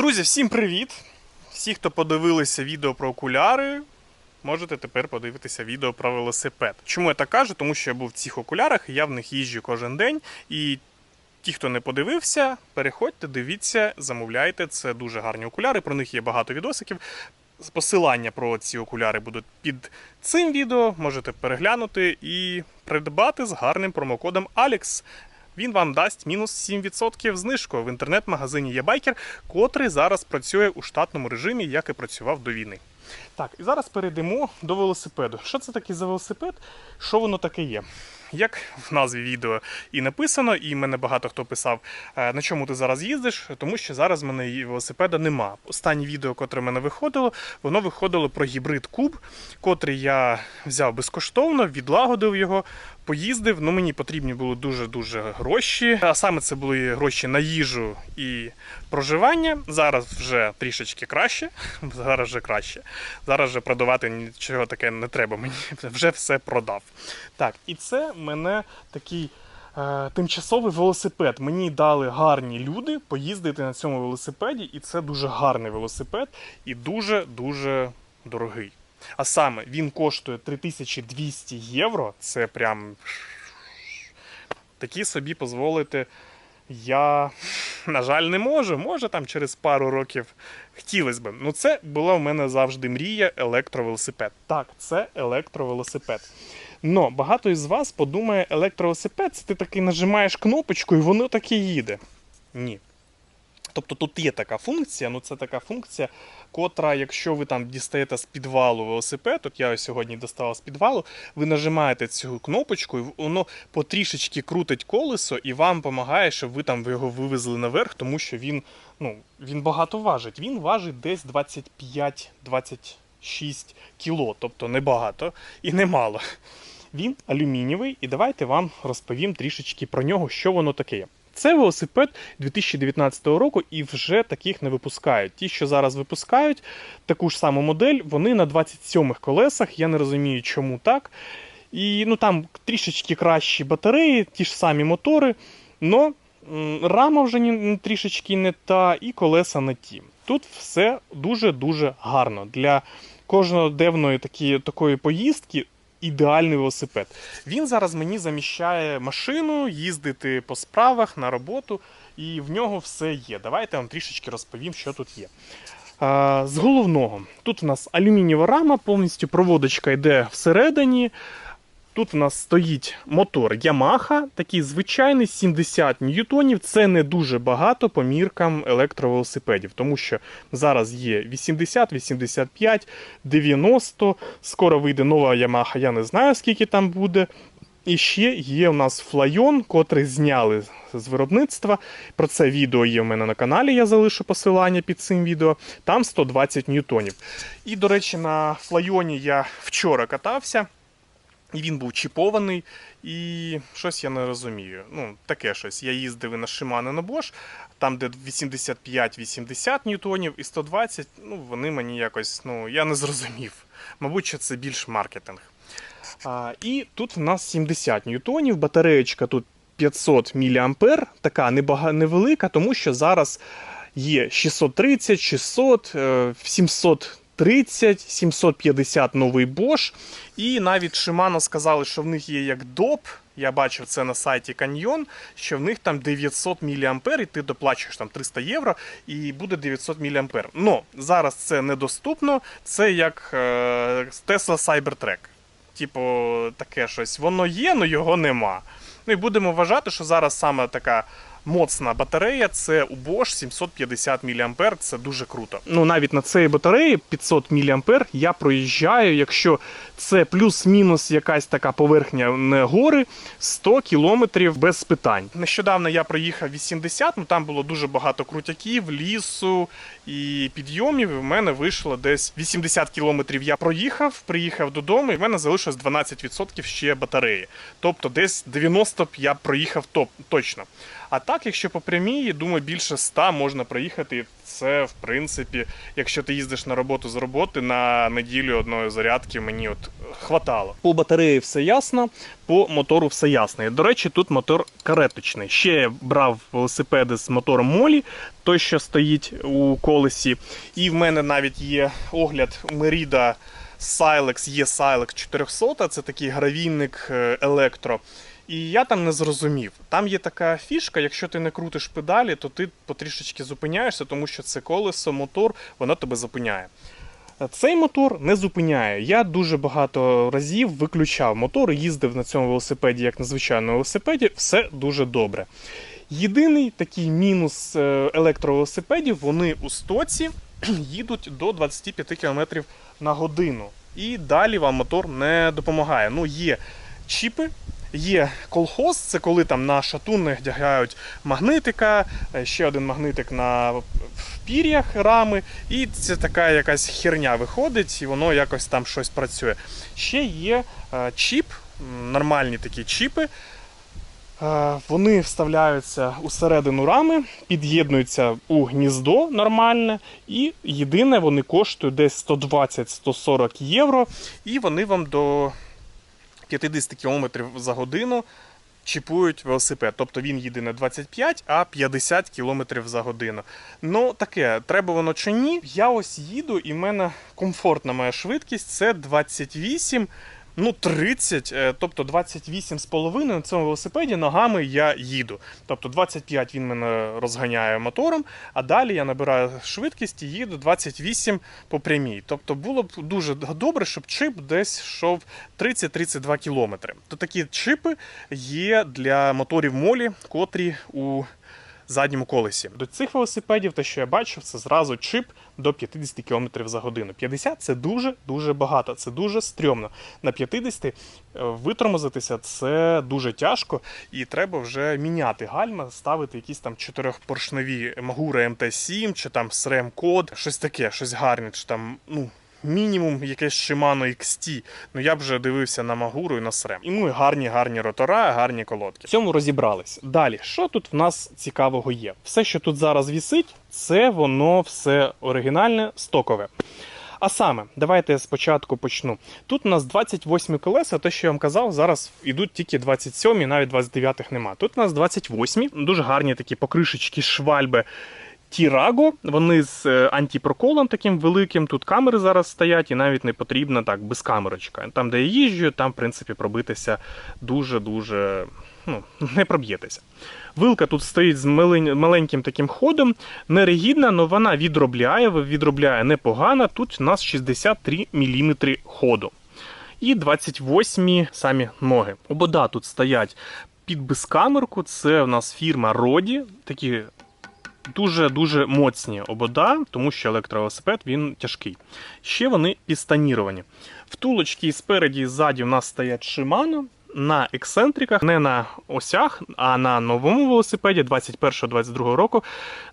Друзі, всім привіт! Всі, хто подивилися відео про окуляри, можете тепер подивитися відео про велосипед. Чому я так кажу? Тому що я був в цих окулярах, я в них їжджу кожен день. І ті, хто не подивився, переходьте, дивіться, замовляйте. Це дуже гарні окуляри. Про них є багато відосиків. Посилання про ці окуляри будуть під цим відео. Можете переглянути і придбати з гарним промокодом ALEX. Він вам дасть мінус 7% знижку в інтернет-магазині Ябайкер, котрий зараз працює у штатному режимі, як і працював до війни. Так, і зараз перейдемо до велосипеду. Що це таке за велосипед? Що воно таке є? Як в назві відео і написано, і мене багато хто писав, «Е, на чому ти зараз їздиш, тому що зараз в мене велосипеда нема. Останнє відео, котре в мене виходило, воно виходило про гібрид куб, котрий я взяв безкоштовно, відлагодив його, поїздив. Ну мені потрібні були дуже-дуже гроші. А саме це були гроші на їжу і проживання. Зараз вже трішечки краще. Зараз вже краще. Зараз вже продавати нічого таке не треба. Мені вже все продав. Так, і це мене такий. е, Тимчасовий велосипед. Мені дали гарні люди поїздити на цьому велосипеді, і це дуже гарний велосипед і дуже-дуже дорогий. А саме він коштує 3200 євро. Це прям такі собі дозволити. Я, на жаль, не можу. Може там через пару років хотілося б. Ну, це була в мене завжди мрія електровелосипед. Так, це електровелосипед. Но багато із вас подумає, електровелосипед це ти такий нажимаєш кнопочку і воно таки їде. Ні. Тобто тут є така функція, ну це така функція, котра, якщо ви там дістаєте з підвалу велосипед, от я ось сьогодні доставав з підвалу, ви нажимаєте цю кнопочку, і воно потрішечки крутить колесо і вам допомагає, щоб ви там його вивезли наверх, тому що він, ну, він багато важить. Він важить десь 25-26 кіло, тобто небагато і немало. Він алюмінієвий, і давайте вам розповім трішечки про нього, що воно таке. Це велосипед 2019 року, і вже таких не випускають. Ті, що зараз випускають таку ж саму модель, вони на 27-х колесах. Я не розумію, чому так. І ну там трішечки кращі батареї, ті ж самі мотори, но рама вже ні- трішечки не та, і колеса не ті. Тут все дуже-дуже гарно. Для кожноденної такої поїздки ідеальний велосипед. Він зараз мені заміщає машину, їздити по справах на роботу, і в нього все є. Давайте вам трішечки розповім, що тут є. З головного, тут у нас алюмінієва рама, повністю проводочка йде всередині. Тут у нас стоїть мотор Yamaha, такий звичайний 70 ньютонів. Це не дуже багато по міркам електровелосипедів, тому що зараз є 80, 85, 90. Скоро вийде нова Yamaha, я не знаю скільки там буде. І ще є у нас флайон, котрий зняли з виробництва. Про це відео є в мене на каналі, я залишу посилання під цим відео. Там 120 ньютонів. І, до речі, на флайоні я вчора катався. І він був чіпований, і щось я не розумію. Ну, таке щось. Я їздив і на Shimano на Bosch, там, де 85-80 ньютонів і 120, ну, вони мені якось, ну, я не зрозумів. Мабуть, що це більш маркетинг. А, і тут в нас 70 ньютонів, батареєчка тут 500 мА, така небага, невелика, тому що зараз є 630, 600, е, 730, 750 новий Bosch. І навіть Shimano сказали, що в них є як доп. Я бачив це на сайті Canyon, що в них там 900 мА, і ти доплачуєш там 300 євро, і буде 900 мА. Но зараз це недоступно. Це як е, Tesla Cybertruck. Типу, таке щось. Воно є, але його нема. Ну і будемо вважати, що зараз саме така моцна батарея це у Bosch 750 мА, це дуже круто. Ну навіть на цій батареї 500 мА я проїжджаю, якщо це плюс-мінус якась така поверхня не гори, 100 кілометрів без питань. Нещодавно я проїхав 80, ну там було дуже багато крутяків, лісу і підйомів. І в мене вийшло десь 80 кілометрів я проїхав, приїхав додому, і в мене залишилось 12% ще батареї. Тобто десь 90 я проїхав топ, точно. А так, якщо по прямій, думаю, більше 100 можна проїхати. Це, в принципі, якщо ти їздиш на роботу з роботи на неділю одної зарядки, мені от хватало. По батареї все ясно, по мотору все ясно. До речі, тут мотор кареточний. Ще я брав велосипеди з мотором Молі, той, що стоїть у колесі. І в мене навіть є огляд Merida Silex, є Silex 400, це такий гравійник е, електро. І я там не зрозумів. Там є така фішка, якщо ти не крутиш педалі, то ти потрішечки зупиняєшся, тому що це колесо, мотор, воно тебе зупиняє. Цей мотор не зупиняє. Я дуже багато разів виключав мотор їздив на цьому велосипеді, як на звичайному велосипеді, все дуже добре. Єдиний такий мінус е, електровелосипедів, вони у стоці їдуть до 25 км на годину. І далі вам мотор не допомагає. Ну, є чіпи, Є колхоз, це коли там на шатуни вдягають магнитика, е, ще один магнитик на пір'ях рами, і це така якась херня виходить, і воно якось там щось працює. Ще є е, чіп, нормальні такі чіпи. Е, Вони вставляються усередину рами, під'єднуються у гніздо нормальне, і єдине, вони коштують десь 120-140 євро, і вони вам до 50 км за годину чіпують велосипед. Тобто він їде не 25, а 50 км за годину. Ну таке, треба воно чи ні. Я ось їду, і в мене комфортна моя швидкість це 28. Ну, 30, е, тобто 28,5 на цьому велосипеді ногами я їду. Тобто 25 він мене розганяє мотором, а далі я набираю швидкість і їду 28 по прямій. Тобто було б дуже добре, щоб чип десь йшов 30-32 кілометри. То такі чипи є для моторів молі, котрі у задньому колесі. До цих велосипедів, те, що я бачив, це зразу чип до 50 км за годину. 50 це дуже дуже багато, це дуже стрьомно. На 50 е, витормозитися це дуже тяжко, і треба вже міняти гальма, ставити якісь там чотирьохпоршневі Магура МТ7 чи там SRAM код, щось таке, щось гарне, чи там, ну. Мінімум якесь Shimano XT. Ну я б вже дивився на Магуру і на SRAM. І ну і гарні, гарні ротора, гарні колодки. В цьому розібрались. Далі, що тут в нас цікавого є? Все, що тут зараз вісить, це воно все оригінальне, стокове. А саме, давайте я спочатку почну. Тут у нас 28 колеса, те, що я вам казав, зараз йдуть тільки 27, навіть 29-х нема. Тут у нас 28, дуже гарні такі покришечки, швальби. Тіраго, вони з е, антипроколом таким великим. Тут камери зараз стоять, і навіть не потрібна так без камерочка. Там, де я їжджу, там, в принципі, пробитися дуже-дуже ну, не проб'єтеся. Вилка тут стоїть з маленьким таким ходом, неригідна, але вона відробляє, відробляє непогано. Тут у нас 63 мм ходу. І 28 самі ноги. Обода тут стоять під безкамерку. Це у нас фірма Роді. Такі дуже-дуже моцні обода, тому що електровелосипед він тяжкий. Ще вони підстаніровані. Втулочки спереді і ззаді в нас стоять Shimano. На ексцентриках, не на осях, а на новому велосипеді 21-22 року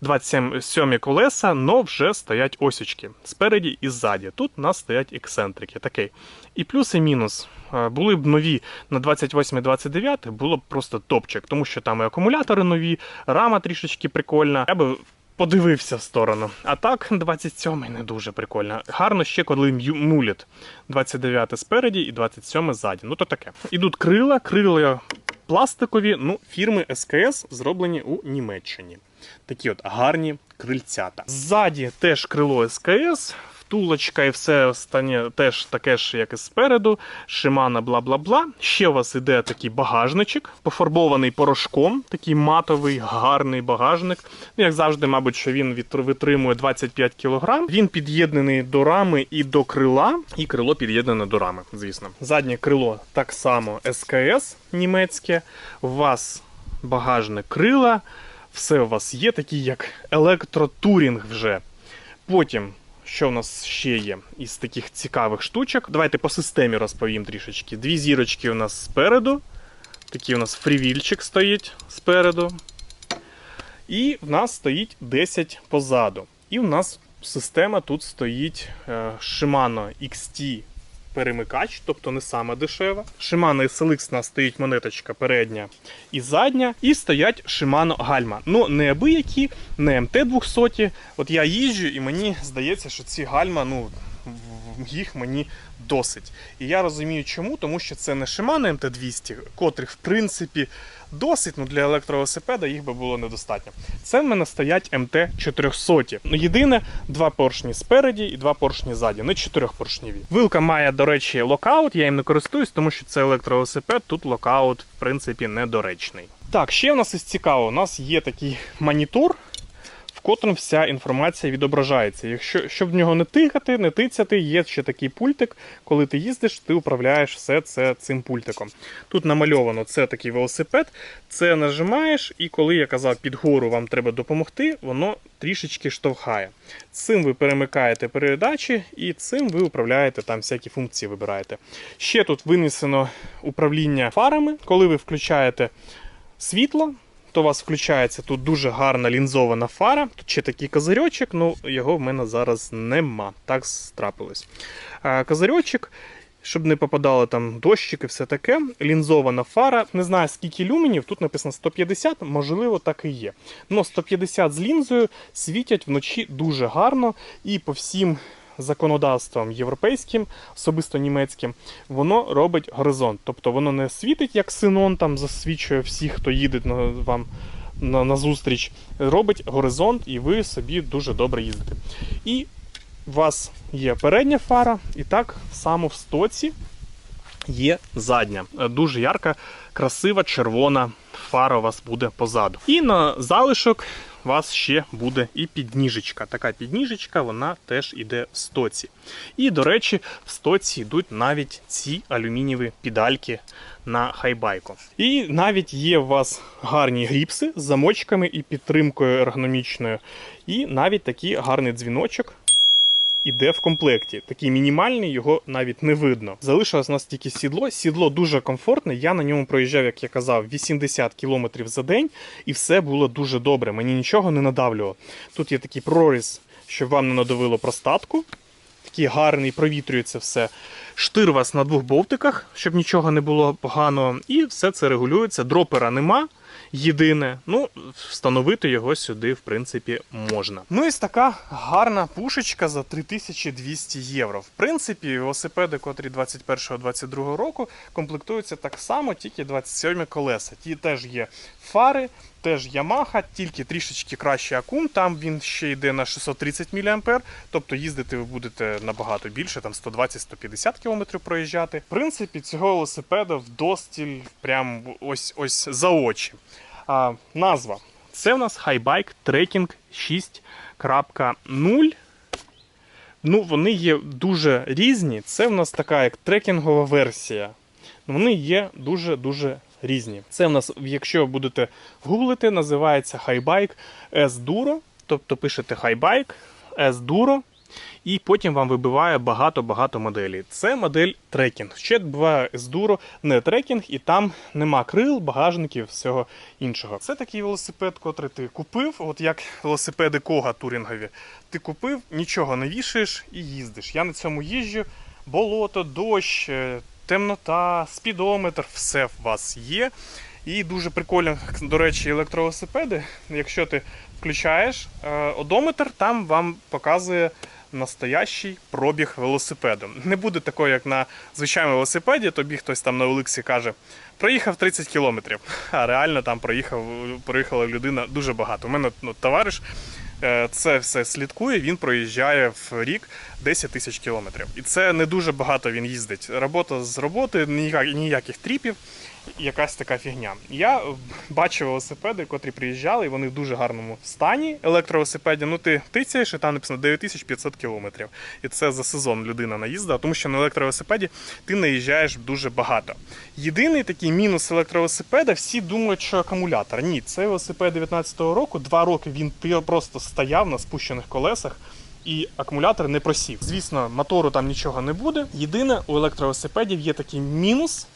27 колеса, но вже стоять осічки спереді і ззаді. Тут у нас стоять ексцентрики. Такий. І плюс і мінус. Були б нові на 28-29, було б просто топчик, тому що там і акумулятори нові, рама трішечки прикольна. Я би подивився в сторону. А так, 27-й не дуже прикольно. Гарно ще, коли муліт. 29 спереді і 27 ззаді. Ну то таке. Ідуть крила, крила пластикові, ну, фірми СКС зроблені у Німеччині. Такі от гарні крильцята. Ззаді теж крило СКС. Втулочка і все останнє теж таке ж, як і спереду. Шимана, бла бла бла. Ще у вас іде такий багажничок, пофарбований порошком, такий матовий, гарний багажник. Ну, як завжди, мабуть, що він витримує 25 кг. Він під'єднаний до рами і до крила, і крило під'єднане до рами, звісно. Заднє крило так само СКС німецьке. У вас багажне крила. Все у вас є, такий як електротурінг вже. Потім, що в нас ще є із таких цікавих штучок? Давайте по системі розповім трішечки. Дві зірочки у нас спереду. Такий у нас фрівільчик стоїть спереду. І в нас стоїть 10 позаду. І в нас система тут стоїть е, Shimano XT перемикач, тобто не саме дешева. Shimano SLX нас стоїть монеточка передня і задня, і стоять Shimano гальма. Ну, не абиякі, не МТ-200. От я їжджу, і мені здається, що ці гальма, ну, їх мені досить. І я розумію, чому, тому що це не Shimano МТ-200, котрих, в принципі, досить, ну для електровелосипеда їх би було недостатньо. Це в мене стоять МТ-400. Ну, єдине, два поршні спереді і два поршні ззаді, не чотирьохпоршніві. Вилка має, до речі, локаут, я їм не користуюсь, тому що це електровелосипед, тут локаут, в принципі, недоречний. Так, ще в нас із цікавого, у нас є такий монітор, в котрому вся інформація відображається. Якщо щоб в нього не тикати, не тицяти, є ще такий пультик. Коли ти їздиш, ти управляєш все це цим пультиком. Тут намальовано це такий велосипед. Це нажимаєш, і коли я казав під гору вам треба допомогти, воно трішечки штовхає. Цим ви перемикаєте передачі, і цим ви управляєте там всякі функції вибираєте. Ще тут винесено управління фарами, коли ви включаєте світло то у вас включається тут дуже гарна лінзована фара. Тут ще такий козирьочок, ну його в мене зараз нема. Так трапилось. А, Козирьочок, щоб не попадало там дощик і все таке. Лінзована фара. Не знаю скільки люменів, тут написано 150, можливо, так і є. Но 150 з лінзою світять вночі дуже гарно і по всім. Законодавством європейським, особисто німецьким, воно робить горизонт. Тобто воно не світить як синон, там засвічує всіх, хто їде на вам на, на зустріч. Робить горизонт, і ви собі дуже добре їздите. І у вас є передня фара, і так само в стоці є задня. Дуже ярка, красива червона фара у вас буде позаду. І на залишок вас ще буде і підніжечка. Така підніжечка, вона теж іде в стоці. І, до речі, в стоці йдуть навіть ці алюмінієві педальки на хайбайку. І навіть є у вас гарні гріпси з замочками і підтримкою ергономічною. І навіть такий гарний дзвіночок іде в комплекті. Такий мінімальний, його навіть не видно. Залишилось у нас тільки сідло. Сідло дуже комфортне. Я на ньому проїжджав, як я казав, 80 км за день, і все було дуже добре. Мені нічого не надавлювало. Тут є такий проріз, щоб вам не надавило простатку. Такий гарний, провітрюється все. Штир вас на двох болтиках, щоб нічого не було поганого. І все це регулюється. Дропера нема. Єдине, ну, встановити його сюди, в принципі, можна. Ну ось така гарна пушечка за 3200 євро. В принципі, велосипеди, котрі 21-22 року, комплектуються так само, тільки 27 колеса. Ті теж є фари, теж Yamaha, тільки трішечки кращий акум. Там він ще йде на 630 мА, тобто їздити ви будете набагато більше, там 120-150 км проїжджати. В принципі, цього велосипеда вдостіль прям ось ось за очі. Назва. Це у нас Highbike Trekking 6.0. Ну, вони є дуже різні. Це в нас така як трекінгова версія. Вони є дуже-дуже різні. Це в нас, якщо будете гуглити, називається Highbike S-Duro. Тобто пишете Highbike S-Duro. І потім вам вибиває багато-багато моделей. Це модель трекінг. Ще буває Enduro не трекінг, і там нема крил, багажників, всього іншого. Це такий велосипед, котрий ти купив, от як велосипеди кога турінгові. Ти купив, нічого не вішаєш і їздиш. Я на цьому їжджу, болото, дощ, е, темнота, спідометр, все в вас є. І дуже прикольно, до речі, електровелосипеди. Якщо ти включаєш е, одометр, там вам показує настоящий пробіг велосипеду. Не буде такого, як на звичайному велосипеді, тобі хтось там на Олексі каже, проїхав 30 кілометрів, а реально там проїхав, проїхала людина дуже багато. У мене ну, товариш е, це все слідкує, він проїжджає в рік 10 тисяч кілометрів. І це не дуже багато він їздить. Робота з роботи, ніяк- ніяких тріпів. Якась така фігня. Я бачив велосипеди, котрі приїжджали, і вони в дуже гарному стані. Електровелосипеді, ну ти тицяєш, і там написано 9500 кілометрів. І це за сезон людина наїздила, тому що на електровелосипеді ти наїжджаєш дуже багато. Єдиний такий мінус електровелосипеда, всі думають, що акумулятор. Ні, це велосипед 19-го року. Два роки він просто стояв на спущених колесах. І акумулятор не просів. Звісно, мотору там нічого не буде. Єдине, у електровелосипедів є такий мінус,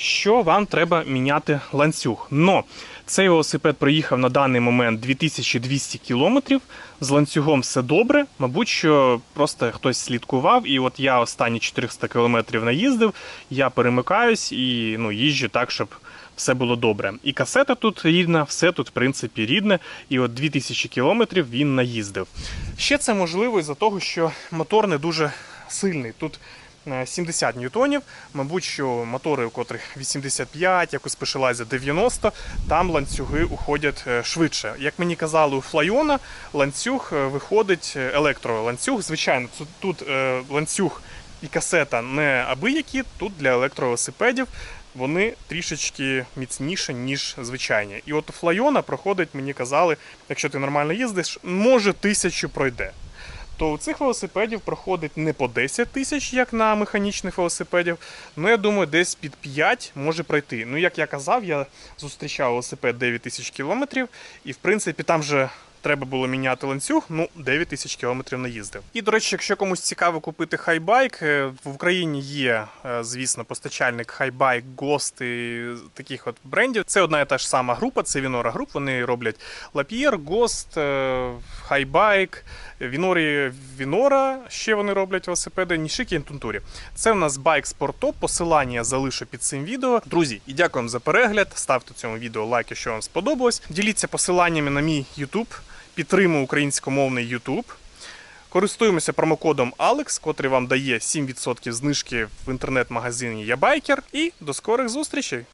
що вам треба міняти ланцюг. Но цей велосипед проїхав на даний момент 2200 кілометрів. З ланцюгом все добре. Мабуть, що просто хтось слідкував, і от я останні 400 кілометрів наїздив, я перемикаюсь і ну, їжджу так, щоб все було добре. І касета тут рідна, все тут, в принципі, рідне. І от 2000 кілометрів він наїздив. Ще це можливо із-за того, що мотор не дуже сильний. Тут 70 ньютонів. Мабуть, що мотори, у котрих 85, як у Specialized 90, там ланцюги уходять е, швидше. Як мені казали, у Флайона ланцюг е, виходить е, електроланцюг. Звичайно, тут е, ланцюг і касета не абиякі, тут для електровелосипедів вони трішечки міцніші, ніж звичайні. І от у Флайона проходить, мені казали, якщо ти нормально їздиш, може тисячу пройде то у цих велосипедів проходить не по 10 тисяч, як на механічних велосипедів. Ну, я думаю, десь під 5 може пройти. Ну, як я казав, я зустрічав велосипед 9 тисяч кілометрів, і в принципі там же. Треба було міняти ланцюг, ну 9 тисяч кілометрів наїздив. І до речі, якщо комусь цікаво купити хайбайк, е, в Україні є, е, звісно, постачальник хайбайк, Ghost і таких от брендів. Це одна і та ж сама група, це Вінора Груп. Вони роблять Лапієр, Ghost, е, Хайбайк, Вінорі Вінора. Ще вони роблять велосипеди, Нішики і Тунтурі. Це в нас байк Спорто. Посилання залишу під цим відео. Друзі, і дякую за перегляд. Ставте цьому відео лайк, якщо вам сподобалось. Діліться посиланнями на мій YouTube. Підтримуй українськомовний YouTube. Користуємося промокодом ALEX, котрий вам дає 7% знижки в інтернет-магазині Ябайкер. І до скорих зустрічей!